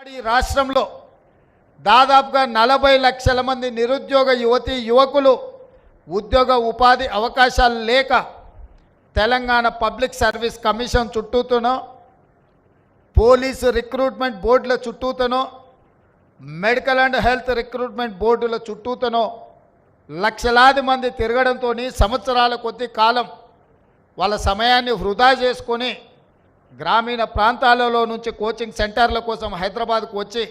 ఈ రాష్ట్రంలో దాదాపుగా నలభై లక్షల మంది నిరుద్యోగ యువతి యువకులు ఉద్యోగ ఉపాధి అవకాశాలు లేక తెలంగాణ పబ్లిక్ సర్వీస్ కమిషన్ చుట్టూతోనో పోలీసు రిక్రూట్మెంట్ బోర్డుల చుట్టూతోనో మెడికల్ అండ్ హెల్త్ రిక్రూట్మెంట్ బోర్డుల చుట్టూతోనో లక్షలాది మంది తిరగడంతో సంవత్సరాల కొద్ది కాలం వాళ్ళ సమయాన్ని వృధా చేసుకొని గ్రామీణ ప్రాంతాలలో నుంచి కోచింగ్ సెంటర్ల కోసం హైదరాబాద్కు వచ్చి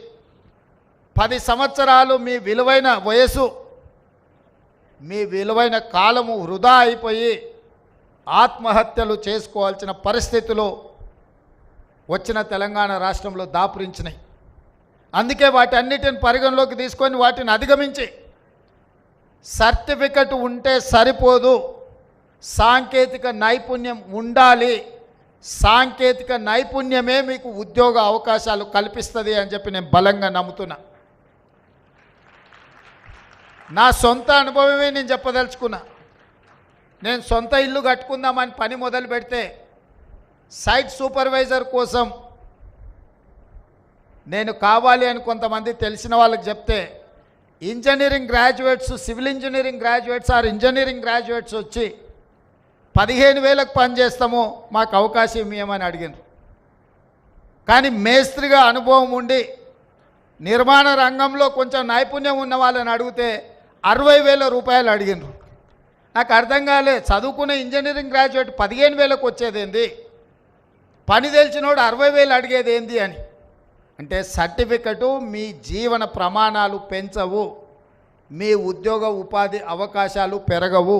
పది సంవత్సరాలు మీ విలువైన వయసు మీ విలువైన కాలము వృధా అయిపోయి ఆత్మహత్యలు చేసుకోవాల్సిన పరిస్థితులు వచ్చిన తెలంగాణ రాష్ట్రంలో దాపురించినాయి. అందుకే వాటి అన్నిటిని పరిగణలోకి తీసుకొని వాటిని అధిగమించి సర్టిఫికెట్ ఉంటే సరిపోదు సాంకేతిక నైపుణ్యం ఉండాలి. సాంకేతిక నైపుణ్యమే మీకు ఉద్యోగ అవకాశాలు కల్పిస్తుంది అని చెప్పి నేను బలంగా నమ్ముతున్నా. నా సొంత అనుభవమే నేను చెప్పదలుచుకున్నా. నేను సొంత ఇల్లు కట్టుకుందామని పని మొదలు పెడితే సైట్ సూపర్వైజర్ కోసం నేను కావాలి అని కొంతమంది తెలిసిన వాళ్ళకి చెప్తే engineering graduates civil engineering graduates or engineering graduates వచ్చి పదిహేను వేలకు పని చేస్తాము మాకు అవకాశం ఇవ్వమని అడిగినారు కానీ మేస్త్రిగా అనుభవం ఉండి నిర్మాణ రంగంలో కొంచెం నైపుణ్యం ఉన్న వాళ్ళని అడిగితే అరవై వేల రూపాయలు అడిగినారు నాకు అర్థం కాలే చదువుకునే ఇంజనీరింగ్ గ్రాడ్యుయేట్ పదిహేను వేలకు వచ్చేదేంది? పని తెలిసినోడు అరవై వేలు అడిగేది ఏంది అని. అంటే సర్టిఫికెటు మీ జీవన ప్రమాణాలు పెంచవు మీ ఉద్యోగ ఉపాధి అవకాశాలు పెరగవు.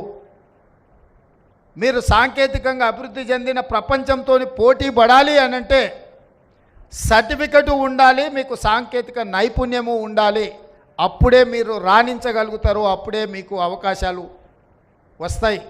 మీరు సాంకేతికంగా అభివృద్ధి చెందిన ప్రపంచంతో పోటీ పడాలి అని అంటే సర్టిఫికెట్ ఉండాలి మీకు సాంకేతిక నైపుణ్యము ఉండాలి. అప్పుడే మీరు రాణించగలుగుతారు అప్పుడే మీకు అవకాశాలు వస్తాయి.